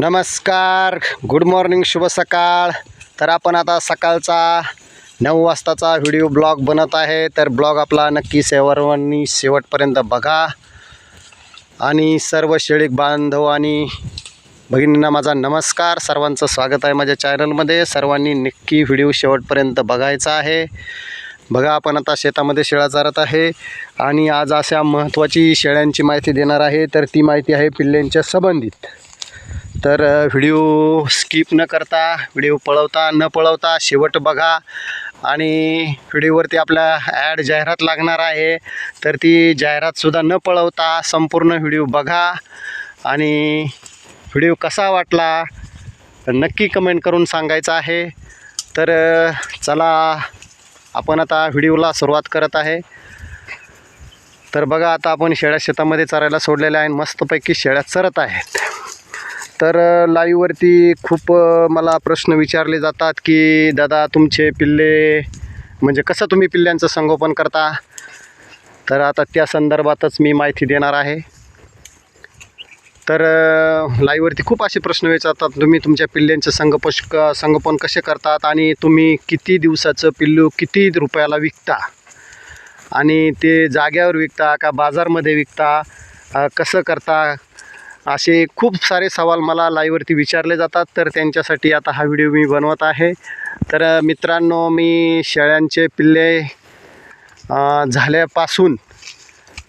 नमस्कार. Good morning शुभ सकाळ. तर आपण आता सकाळचा नऊ वाजताचा व्हिडिओ ब्लॉग बनत आहे. तर ब्लॉग आपला नक्की सर्वांनी शेवटपर्यंत बघा. आणि सर्व शेळीक बांधव आणि भगिनींना माझा नमस्कार. सर्वांचं स्वागत आहे माझ्या चॅनलमध्ये सर्वांनी नक्की व्हिडिओ शेवटपर्यंत बघायचा आहे. बघा आपण आता शेतामध्ये शेळा चारत आहे. आणि आज अशा महत्त्वाची शेळ्यांची माहिती देणार आहे. तर ती माहिती आहे पिल्ल्यांच्या संबंधित. तर व्हिडिओ स्किप न करता व्हिडिओ पळवता न पळवता शेवट बघा. आणि व्हिडिओवरती आपल्या ॲड जाहिरात लागणार आहे. तर ती जाहिरातसुद्धा न पळवता संपूर्ण व्हिडिओ बघा. आणि व्हिडिओ कसा वाटला तर नक्की कमेंट करून सांगायचं आहे. तर चला आपण आता व्हिडिओला सुरुवात करत आहे. तर बघा आता आपण शेळ्या शेतामध्ये चरायला सोडलेल्या आहे मस्तपैकी शेळ्या चरत आहेत. तर लाईववरती खूप मला प्रश्न विचारले जातात की दादा तुमचे पिल्ले म्हणजे कसं तुम्ही पिल्ल्यांचं संगोपन करता? तर आता त्या संदर्भातच मी माहिती देणार आहे. तर लाईववरती खूप असे प्रश्न विचारतात तुम्ही तुमच्या पिल्ल्यांचं संगोपश क संगोपन कसे करतात आणि तुम्ही किती दिवसाचं पिल्लू किती रुपयाला विकता? आणि ते जाग्यावर विकता का बाजारमध्ये विकता? कसं करता? असे खूप सारे सवाल मला लाईववरती विचारले जातात तर त्यांच्यासाठी आता हा व्हिडिओ मी बनवत आहे. तर मित्रांनो मी शेळ्यांचे पिल्ले झाल्यापासून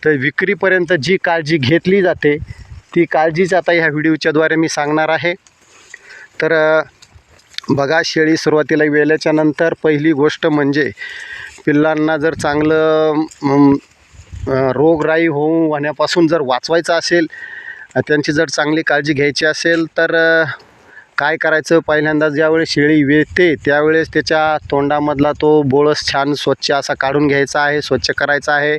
तर विक्रीपर्यंत जी काळजी घेतली जाते ती काळजीच आता ह्या व्हिडिओच्याद्वारे मी सांगणार आहे. तर बघा शेळी सुरुवातीला वेल्याच्या नंतर पहिली गोष्ट म्हणजे पिल्लांना जर चांगलं रोगराई होऊ होण्यापासून जर वाचवायचं असेल त्यांची जर चांगली काळजी घ्यायची असेल तर काय करायचं? पहिल्यांदा ज्यावेळेस शेळी वेते त्यावेळेस त्याच्या तोंडामधला तो बोळस छान स्वच्छ असा काढून घ्यायचा आहे स्वच्छ करायचा आहे.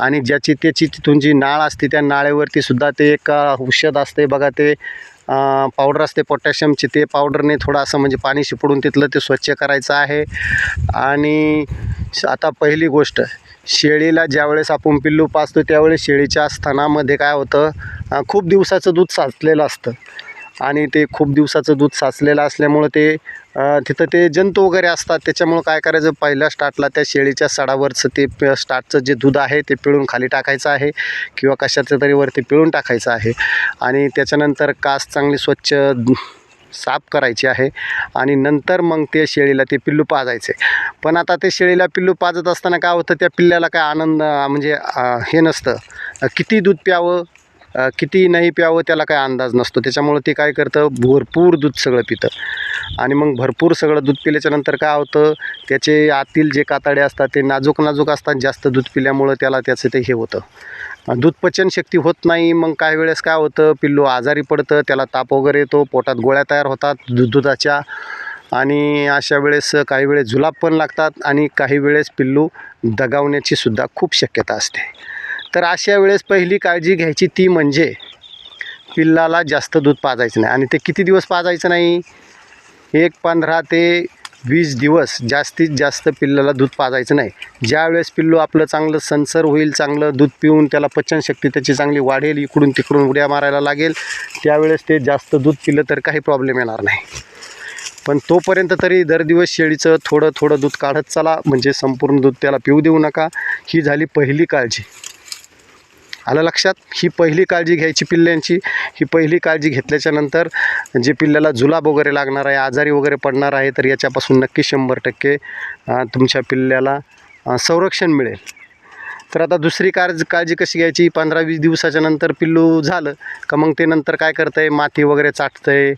आणि ज्याची त्याची तिथून जी नाळ असते त्या नाळेवरती सुद्धा ते एक औषध असते बघा ते पावडर असते पोटॅशियमची ते पावडरने थोडं असं म्हणजे पाणी शिपडून तिथलं ते स्वच्छ करायचं आहे. आणि आता पहिली गोष्ट शेळीला ज्यावेळेस आपण पिल्लू पाचतो त्यावेळेस शेळीच्या स्तनामध्ये काय होतं खूप दिवसाचं दूध साचलेलं असतं. आणि ते खूप दिवसाचं दूध साचलेलं असल्यामुळं ते तिथं ते जंतू वगैरे असतात त्याच्यामुळं काय करायचं पहिल्या स्टार्टला त्या शेळीच्या सडावरचं ते प स्टार्टचं जे दूध आहे ते पिळून खाली टाकायचं आहे किंवा कशाचं तरी वरती पिळून टाकायचं आहे. आणि त्याच्यानंतर कास चांगली स्वच्छ साफ करायची आहे आणि नंतर मग ते शेळीला ते पिल्लू पाजायचे. पण आता ते शेळीला पिल्लू पाजत असताना काय होतं त्या पिल्ल्याला काय आनंद म्हणजे हे नसतं. किती दूध प्यावं किती नाही प्यावं त्याला काय अंदाज नसतो. त्याच्यामुळं ते काय करतं भरपूर दूध सगळं पितं. आणि मग भरपूर सगळं दूध पिल्याच्यानंतर काय होतं त्याचे आतील जे कातडे असतात ते नाजूक नाजूक असतात जास्त दूध पिल्यामुळं त्याला त्याचं ते हे होतं. दूध पचनशक्ती होत नाही. मग काही वेळेस काय होतं पिल्लू आजारी पडतं त्याला ताप वगैरे येतो पोटात गोळ्या तयार होतात दूध दुधाच्या. आणि अशा वेळेस काही वेळेस जुलाब पण लागतात आणि काही वेळेस पिल्लू दगावण्याची सुद्धा खूप शक्यता असते. तर अशा वेळेस पहिली काळजी घ्यायची ती म्हणजे पिल्लाला जास्त दूध पाजायचं नाही. आणि ते किती दिवस पाजायचं नाही? एक पंधरा ते वीस दिवस जास्तीत जास्त पिल्लाला दूध पाजायचं नाही. ज्यावेळेस पिल्लू आपलं चांगलं संसर होईल चांगलं दूध पिऊन त्याला पचनशक्ती त्याची चांगली वाढेल इकडून तिकडून उड्या मारायला लागेल त्यावेळेस ते जास्त दूध पिलं तर काही प्रॉब्लेम येणार नाही. पण तोपर्यंत तरी दर दिवस शेळीचं थोडं थोडं दूध काढत चला. म्हणजे संपूर्ण दूध त्याला पिऊ देऊ नका. ही झाली पहिली काळजी. आलं लक्षात? ही पहिली काळजी घ्यायची पिल्ल्यांची. ही पहिली काळजी घेतल्याच्या नंतर जे पिल्ल्याला जुलाब वगैरे लागणार आहे आजारी वगैरे पडणार आहे तर याच्यापासून नक्की शंभर टक्के तुमच्या पिल्ल्याला संरक्षण मिळेल. तर आता दुसरी काळ काळजी कशी घ्यायची? पंधरा वीस दिवसाच्या नंतर पिल्लू झालं का मग ते नंतर काय करतं आहे माती वगैरे चाटतं आहे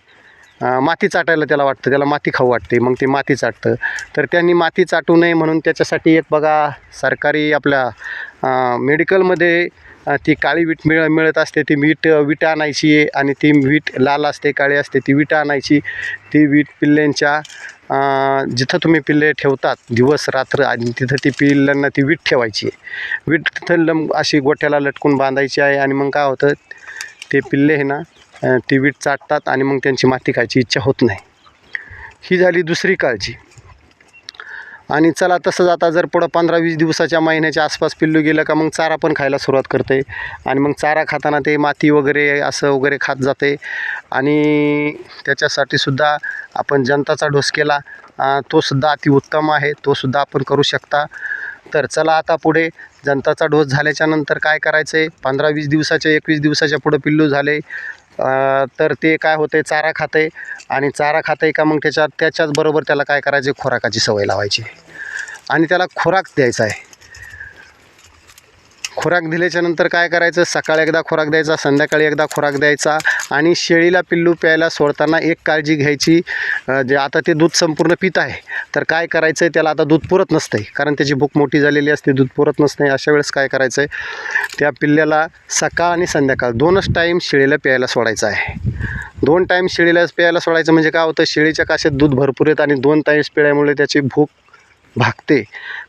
माती चाटायला त्याला वाटतं त्याला माती खाऊ वाटते मग ते माती चाटतं. तर त्यांनी माती चाटू नये म्हणून त्याच्यासाठी एक बघा सरकारी आपल्या मेडिकलमध्ये ती काळी वीट मिळ मिळत असते ती वीट वीट आणायची आणि ती वीट लाल असते काळी असते ती वीट आणायची. ती वीट पिल्ल्यांच्या जिथं तुम्ही पिल्ले ठेवतात दिवस रात्र आणि तिथं ती पिल्लांना ती वीट ठेवायची आहे. वीट तिथं लंब अशी गोठ्याला लटकून बांधायची आहे आणि मग काय होतं ते पिल्ले हे ना ती वीट चाटतात आणि मग त्यांची माती खायची इच्छा होत नाही. ही झाली दुसरी काळजी. आणि चला तसंच आता जर पुढं पंधरा वीस दिवसाच्या महिन्याच्या आसपास पिल्लू गेलं का मग चारा पण खायला सुरुवात करते. आणि मग चारा खाताना ते माती वगैरे असं वगैरे खात जाते. आणि त्याच्यासाठी सुद्धा आपण जनताचा डोस केला. तोसुद्धा अतिउत्तम आहे. तोसुद्धा आपण करू शकता. तर चला आता पुढे जनताचा डोस झाल्याच्यानंतर काय करायचं आहे पंधरा वीस दिवसाच्या एकवीस दिवसाच्या पुढं पिल्लू झाले. तर ते काय होते चारा खाते आणि चारा खाते का मग त्याच्यात त्याच्याचबरोबर त्याला काय करायचे खुराकाची सवय लावायची. आणि त्याला खुराक द्यायचा आहे. खुराक दिल्याच्यानंतर काय करायचं? सकाळी एकदा खुराक द्यायचा संध्याकाळी एकदा खुराक द्यायचा आणि शेळीला पिल्लू प्यायला सोडताना एक काळजी घ्यायची. जे आता ते दूध संपूर्ण पित आहे. तर काय करायचं आहे त्याला आता दूध पुरत नसते कारण त्याची भूक मोठी झालेली असते दूध पुरत नसते अशा वेळेस काय करायचं आहे त्या पिल्ल्याला सकाळ आणि संध्याकाळ दोनच टाईम शेळीला प्यायला सोडायचं आहे. दोन टाईम शेळीला प्यायला सोडायचं म्हणजे काय होतं? शेळीच्या काशात दूध भरपूर येतं आणि दोन टाईम्स पिळ्यामुळे त्याची भूक भागते.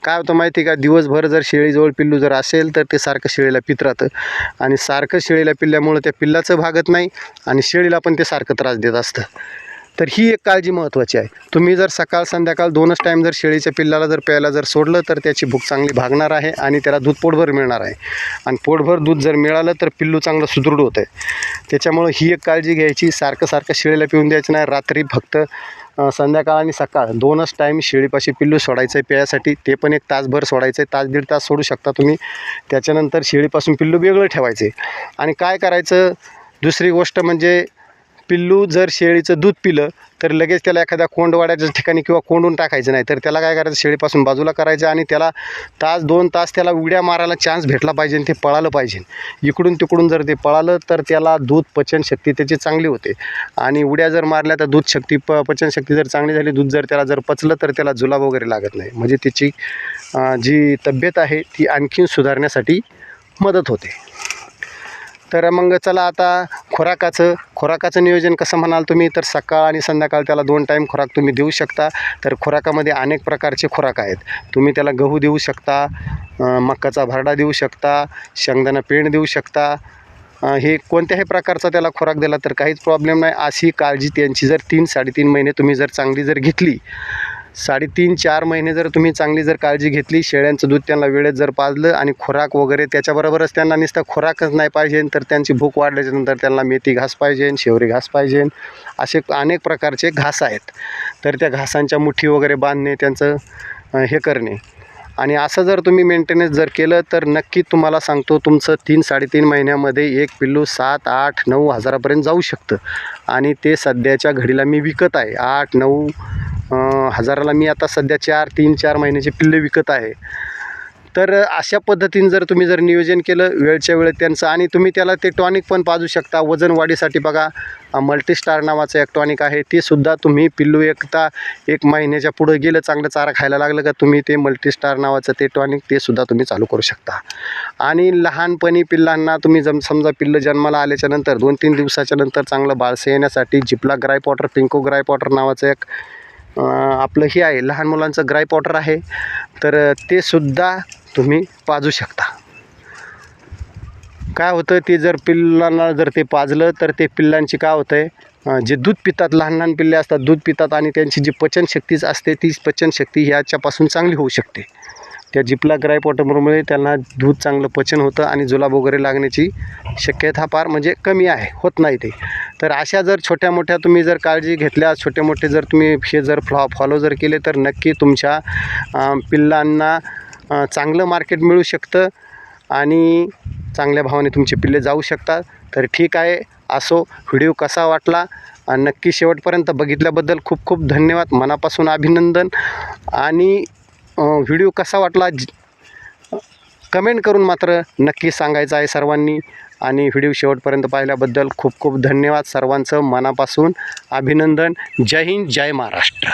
काय होतं माहिती आहे का? दिवसभर जर शेळीजवळ पिल्लू जर असेल तर ते सारखं शेळीला पित राहतं. आणि सारखं शेळीला पिल्ल्यामुळं त्या पिल्लाचं भागत नाही आणि शेळीला पण ते सारखं त्रास देत असतं. तर ही एक काळजी महत्त्वाची आहे. तुम्ही जर सकाळ संध्याकाळ दोनच टाईम जर शेळीच्या पिल्लाला जर प्यायला जर सोडलं तर त्याची भूक चांगली भागणार आहे आणि त्याला दूध पोटभर मिळणार आहे. आणि पोटभर दूध जर मिळालं तर पिल्लू चांगलं सुदृढ होतं आहे त्याच्यामुळं ही एक काळजी घ्यायची. सारखं सारखं शेळीला पिऊन द्यायचं नाही. रात्री फक्त संध्याकाळ आणि सकाळ दोनच टाईम शेळीपाशी पिल्लू सोडायचं आहे प्यायसाठी ते पण एक तासभर सोडायचं आहे तास दीड तास सोडू शकता तुम्ही. त्याच्यानंतर शेळीपासून पिल्लू वेगळं ठेवायचे आणि काय करायचं? दुसरी गोष्ट म्हणजे पिल्लू जर शेळीचं दूध पिलं तर लगेच त्याला एखाद्या कोंडवाड्याच्या ठिकाणी किंवा कोंडून टाकायचं नाही. तर त्याला काय करायचं? शेळीपासून बाजूला करायचं आणि त्याला तास दोन तास त्याला उड्या मारायला चान्स भेटला पाहिजे ते पळालं पाहिजे. इकडून तिकडून जर ते पळालं तर त्याला दूध पचनशक्ती त्याची चांगली होते. आणि उड्या जर मारल्या तर दूध शक्ती प पचनशक्ती जर चांगली झाली दूध जर त्याला जर पचलं तर त्याला जुलाब वगैरे लागत नाही. म्हणजे त्याची जी तब्येत आहे ती आणखीन सुधारण्यासाठी मदत होते. तर मग चला आता खुराकाचं खुराकाचं नियोजन कसं म्हणाल तुम्ही? तर सकाळ आणि संध्याकाळ त्याला दोन टाईम खुराक तुम्ही देऊ शकता. तर खुराकामध्ये अनेक प्रकारचे खुराक आहेत. तुम्ही त्याला गहू देऊ शकता मक्काचा मकाचा भरडा देऊ शकता शेंगदाणा पेंड देऊ शकता. हे कोणत्याही प्रकारचा त्याला खुराक दिला तर काहीच प्रॉब्लेम नाही. अशी काळजी त्यांची जर तीन साडेतीन महिने तुम्ही जर चांगली जर घेतली साडेतीन चार महिने जर तुम्ही चांगली जर काळजी घेतली शेळ्यांचं दूध त्यांना वेळेत जर पाजलं आणि खुराक वगैरे त्याच्याबरोबरच त्यांना नुसतं खुराकच नाही पाहिजे तर त्यांची भूक वाढल्याच्यानंतर त्यांना मेथी घास पाहिजे शेवरी घास पाहिजे असे अनेक प्रकारचे घास आहेत. तर त्या घासांच्या मुठी वगैरे बांधणे त्यांचं हे करणे. आणि असं जर तुम्ही मेंटेनन्स जर केलं तर नक्की तुम्हाला सांगतो तुमचं तीन साडेतीन महिन्यामध्ये एक पिल्लू सात आठ नऊ हजारापर्यंत जाऊ शकतं. आणि ते सध्याच्या घडीला मी विकत आहे. आठ नऊ हजाराला मी आता सध्या चार तीन चार महिन्याचे पिल्ले विकत आहे. तर अशा पद्धतीने जर तुम्ही जर नियोजन केलं वेळच्या वेळेत त्यांचं आणि तुम्ही त्याला ते टॉनिक पण पाजू शकता. वजन वाढीसाठी बघा मल्टीस्टार नावाचं एक टॉनिक आहे. ते सुद्धा तुम्ही पिल्लू एकता एक महिन्याच्या पुढं गेलं चांगलं चारा खायला लागलं का तुम्ही ते मल्टीस्टार नावाचं ते टॉनिक ते सुद्धा तुम्ही चालू करू शकता. आणि लहानपणी पिल्लांना तुम्ही जम समजा पिल्लं जन्माला आल्याच्यानंतर दोन तीन दिवसाच्या नंतर चांगलं बाळसं येण्यासाठी जिपला ग्राय पॉटर पिंको ग्राय पॉटर नावाचं एक आपलं हे आहे लहान मुलांचं ग्राय पॉटर आहे. तर ते सुद्धा तुम्ही पाजू शकता. काय होतं ते जर पिल्लांना जर ते पाजलं तर ते पिल्लांची काय होतं आहे जे दूध पितात लहान लहान पिल्ले असतात दूध पितात आणि त्यांची जी पचनशक्तीच असते ती पचनशक्ती ह्याच्यापासून चांगली होऊ शकते. त्या जिपला ग्राय पॉटरमुळे त्यांना दूध चांगलं पचन होतं आणि जुलाब वगैरे लागण्याची शक्यता फार म्हणजे कमी आहे होत नाही ते. तर अशा जर छोट्या मोठ्या तुम्ही जर काळजी घेतल्या छोटे मोठे जर तुम्ही हे जर फ्लॉ फॉलो जर केले तर नक्की तुमच्या पिल्लांना चांगलं मार्केट मिळू शकतं आणि चांगल्या भावाने तुमचे पिल्ले जाऊ शकतात. तर ठीक आहे असो व्हिडिओ कसा वाटला नक्की शेवटपर्यंत बघितल्याबद्दल खूप खूप धन्यवाद. मनापासून अभिनंदन आणि व्हिडिओ कसा वाटला कमेंट करून मात्र नक्की सांगायचं आहे सर्वांनी. आणि व्हिडिओ शेवटपर्यंत पाहिल्याबद्दल खूप खूप धन्यवाद सर्वांचं मनापासून अभिनंदन. जय हिंद जय महाराष्ट्र.